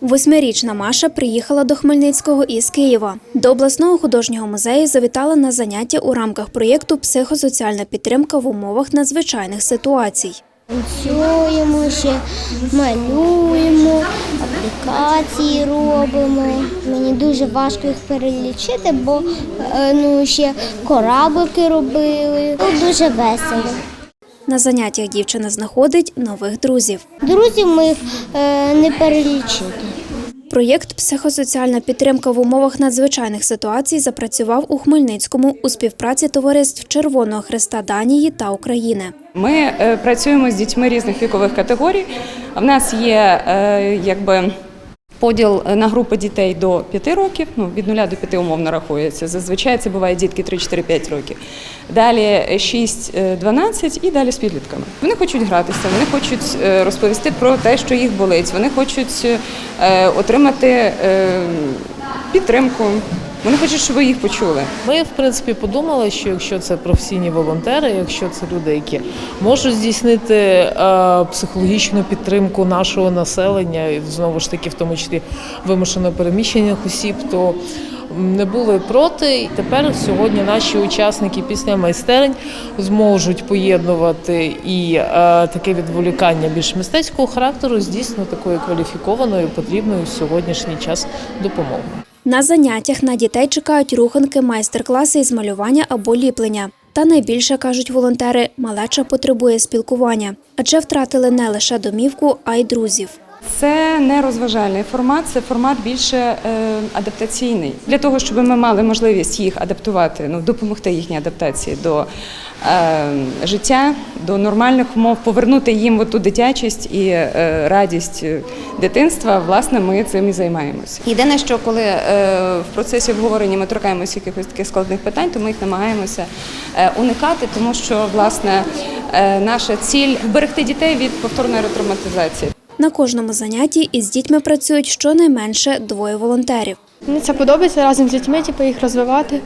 Восьмирічна Маша приїхала до Хмельницького із Києва. До обласного художнього музею завітала на заняття у рамках проєкту Психосоціальна підтримка в умовах надзвичайних ситуацій. Танцюємо ще, малюємо, аплікації робимо. Мені дуже важко їх перелічити, бо е, ну, ще кораблики робили. Дуже весело. На заняттях дівчина знаходить нових друзів. Друзів моїх е, не перелічити. Проєкт Психосоціальна підтримка в умовах надзвичайних ситуацій запрацював у Хмельницькому у співпраці товариств Червоного Христа Данії та України. Ми е, працюємо з дітьми різних вікових категорій. В нас є е, якби. Поділ на групи дітей до 5 років, ну від 0 до 5 умовно рахується. Зазвичай це буває дітки 3-4-5 років. Далі 6-12 і далі з підлітками. Вони хочуть гратися, вони хочуть е, розповісти про те, що їх болить. Вони хочуть е, отримати е, підтримку. Вони хочуть, щоб ви їх почули. Ми, в принципі, подумали, що якщо це професійні волонтери, якщо це люди, які можуть здійснити е, психологічну підтримку нашого населення, і знову ж таки, в тому числі вимушено переміщених осіб, то не були проти. І тепер сьогодні наші учасники після майстерень зможуть поєднувати і е, таке відволікання більш мистецького характеру з дійсно такою кваліфікованою, потрібною в сьогоднішній час допомогою. На заняттях на дітей чекають руханки, майстер-класи із малювання або ліплення. Та найбільше кажуть волонтери, малеча потребує спілкування, адже втратили не лише домівку, а й друзів. Це не розважальний формат, це формат більше е, адаптаційний. Для того, щоб ми мали можливість їх адаптувати, ну допомогти їхній адаптації до е, життя, до нормальних умов, повернути їм ту дитячість і е, радість дитинства. Власне, ми цим і займаємося. Єдине, що коли е, в процесі обговорення ми торкаємося якихось таких складних питань, то ми їх намагаємося е, уникати, тому що власне е, наша ціль вберегти дітей від повторної ретравматизації. На кожному занятті із дітьми працюють щонайменше двоє волонтерів. Мені це подобається разом з дітьми, типу, їх розвивати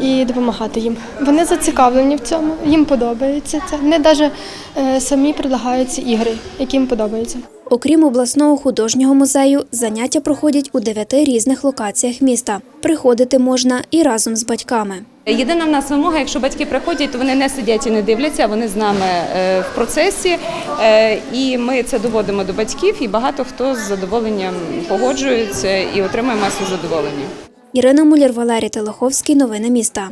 і допомагати їм. Вони зацікавлені в цьому, їм подобається це. Вони навіть е, самі предлагають ці ігри, які їм подобаються. Окрім обласного художнього музею, заняття проходять у дев'яти різних локаціях міста. Приходити можна і разом з батьками. Єдина в нас вимога, якщо батьки приходять, то вони не сидять і не дивляться, вони з нами е, в процесі, Е, і ми це доводимо до батьків. І багато хто з задоволенням погоджується і отримує масу задоволення. Ірина Муляр, Валерій Телеховський. Новини міста.